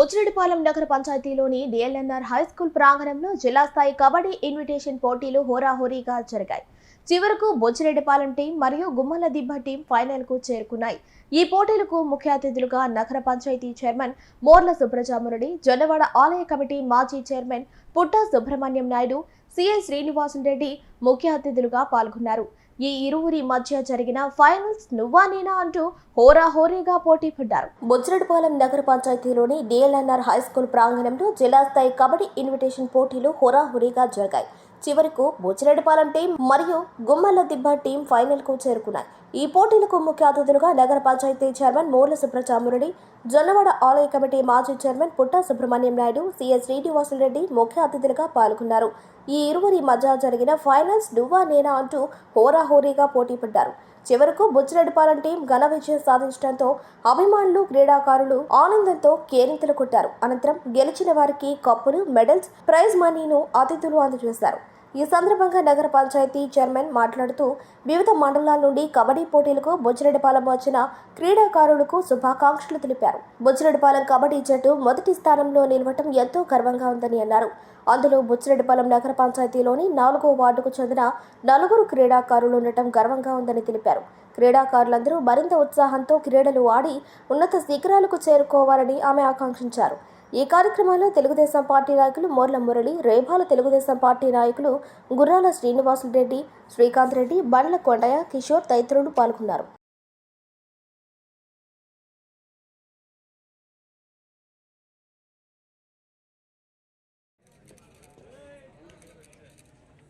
బుచ్చిరెడ్డిపాలెం నగర పంచాయతీలోని DLNR high school ప్రాంగణంలో జిల్లా స్థాయి కబడ్డీ ఇన్విటేషన్ పోటీలు హోరాహోరీగా జరిగాయి. చివరకు బొచ్చిరెడ్డిపాలెం టీం మరియు గుమ్మల దిబ్బ టీం ఫైనల్కు చేరుకున్నాయి. ఈ పోటీలకు ముఖ్య అతిథులుగా నగర పంచాయతీ చైర్మన్ మోర్ల సుబ్రజామురెడ్డి జొన్నవాడ ఆలయ కమిటీ మాజీ చైర్మన్ పుట్ట సుబ్రహ్మణ్యం నాయుడు సిఎస్ శ్రీనివాసన్ రెడ్డి ముఖ్య అతిథులుగా పాల్గొన్నారు. ఈ ఇరువురి మధ్య జరిగిన ఫైనల్స్ నువ్వా నేనా అంటూ హోరాహోరీగా పోటీ పడ్డారు బుజ్జరడ్పాలెం నగర పంచాయతీలోని డిఎల్ఎన్ఆర్ హై స్కూల్ ప్రాంగణంలో జిల్లా స్థాయి కబడ్డీ ఇన్విటేషన్ పోటీలు హోరాహోరీగా జరిగాయి. చివరకు బుచ్చిరెడ్డిపాలెం టీం మరియు గుమ్మల దిబ్బ టీం ఫైనల్కు చేరుకున్నాయి. ఈ పోటీలకు ముఖ్య అతిథులుగా నగర పంచాయతీ చైర్మన్ మోర్ల సుబ్రచామురెడ్డి జొన్నవాడ ఆలయ కమిటీ మాజీ చైర్మన్ పుట్ట సుబ్రహ్మణ్యం నాయుడు సిఎస్ శ్రీనివాసులరెడ్డి ముఖ్య అతిథులుగా పాల్గొన్నారు. ఈ ఇరువురి మధ్య జరిగిన ఫైనల్స్ నువ్వా నేనా అంటూ హోరాహోరీగా పోటీ పడ్డారు. చివరకు బుచ్చిరెడ్డిపాలెం టీం ఘన విజయం సాధించడంతో అభిమానులు క్రీడాకారులు ఆనందంతో కేరింతలు కొట్టారు. అనంతరం గెలిచిన వారికి కప్పులు మెడల్స్ ప్రైజ్ మనీను అతిథులు అందజేశారు. ఈ సందర్భంగా నగర పంచాయతీ చైర్మన్ మాట్లాడుతూ వివిధ మండలాల నుండి కబడ్డీ పోటీలకు బుచ్చిరెడ్డిపాలెం వచ్చిన క్రీడాకారులకు శుభాకాంక్షలు తెలిపారు. బుచ్చిరెడ్డిపాలెం కబడ్డీ జట్టు మొదటి స్థానంలో నిలవటం ఎంతో గర్వంగా ఉందని అన్నారు. అందులో బుచ్చిరెడ్డిపాలెం నగర పంచాయతీలోని నాలుగో వార్డుకు చెందిన నలుగురు క్రీడాకారులు ఉండటం గర్వంగా ఉందని తెలిపారు. క్రీడాకారులందరూ మరింత ఉత్సాహంతో క్రీడలు ఆడి ఉన్నత శిఖరాలకు చేరుకోవాలని ఆమె ఆకాంక్షించారు. ఈ కార్యక్రమంలో తెలుగుదేశం పార్టీ నాయకులు మోర్ల మురళి రేభాల తెలుగుదేశం పార్టీ నాయకులు గుర్రాల శ్రీనివాసులు రెడ్డి శ్రీకాంత్ రెడ్డి బండ్ల కొండయ్య కిషోర్ తదితరులు పాల్గొన్నారు.